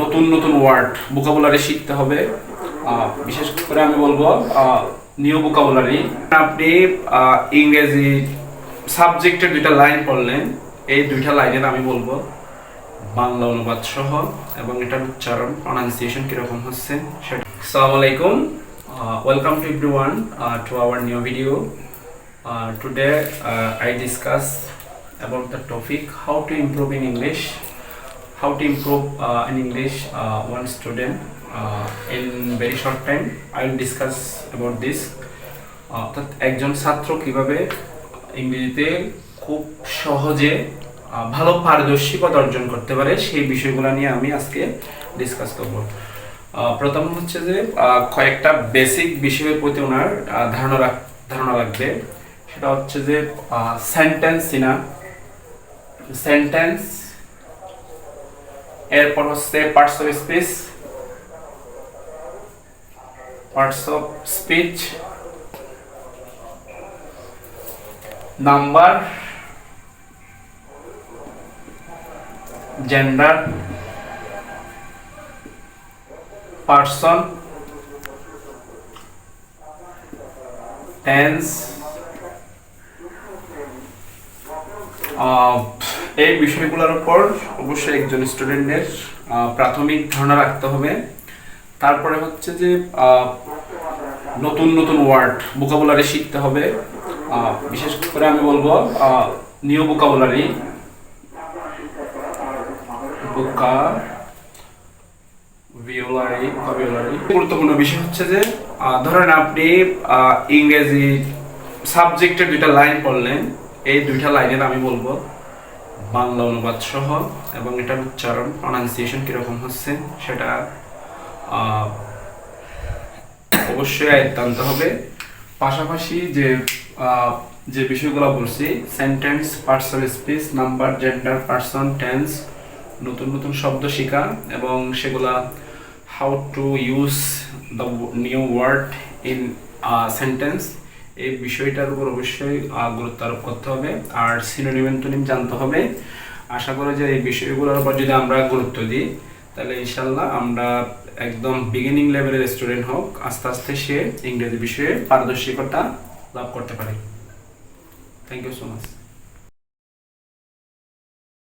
নতুন নতুন word vocabulary শিখতে হবে। বিশেষ করে আমি বলব নিউ ভোকাবুলারি আপনি ইংরেজি সাবজেক্টের দুইটা লাইন পড়লেন। এই দুইটা লাইনের আমি বলব, বাংলা অনুবাদ সহ এবং এটার উচ্চারণ প্রনাউন্সিয়েশন কীরকম হচ্ছে সেটা। আসসালামু আলাইকুম। Welcome to everyone to our new video today I discuss about the topic, how to improve in English how to improve uh, in English uh, one student uh, in very short time I will discuss about this. Uh, অর্থাৎ একজন ছাত্র কীভাবে ইংরেজিতে খুব সহজে ভালো পারদর্শিকতা অর্জন করতে পারে সেই বিষয়গুলো নিয়ে আমি আজকে ডিসকাস করব। প্রথম হচ্ছে যে কয়েকটা বেসিক বিষয়ের প্রতি ওনার ধারণা ধারণা লাগবে। সেটা হচ্ছে যে সেন্টেন্স সিনা সেন্টেন্স এরপর হচ্ছে parts of speech parts of speech number gender person tense ah, এই বিষয়গুলোর উপর অবশ্যই একজন স্টুডেন্টের প্রাথমিক ধারণা রাখতে হবে। তারপরে হচ্ছে যে নতুন নতুন ওয়ার্ড ভোকাবুলারি শিখতে হবে। বিশেষ করে আমি বলব নিউ ভোকাবুলারি বোকা গুরুত্বপূর্ণ বিষয় হচ্ছে যে ধরেন আপনি ইংরেজি সাবজেক্টের দুইটা লাইন পড়লেন, এই দুইটা লাইনের আমি বলব। বাংলা অনুবাদ সহ এবং এটার উচ্চারণ প্রনাউন্সিয়েশন কীরকম হচ্ছে সেটা অবশ্যই আয়ত্ত আনতে হবে। পাশাপাশি যে যে বিষয়গুলো বলছি sentence person speech number gender person tense নতুন নতুন শব্দ শেখা এবং সেগুলা how to use the new word in sentence এই বিষয়টার উপর অবশ্যই গুরুত্ব আরোপ করতে হবে আর সিনোনিম অ্যান্টোনিম জানতে হবে। আশা করি যে এই বিষয়গুলোর উপর যদি আমরা গুরুত্ব দিই, তাহলে ইনশাল্লাহ আমরা একদম বিগিনিং লেভেলের স্টুডেন্ট হোক, আস্তে আস্তে সে ইংরেজি বিষয়ে পারদর্শিকতা লাভ করতে পারে। Thank you so much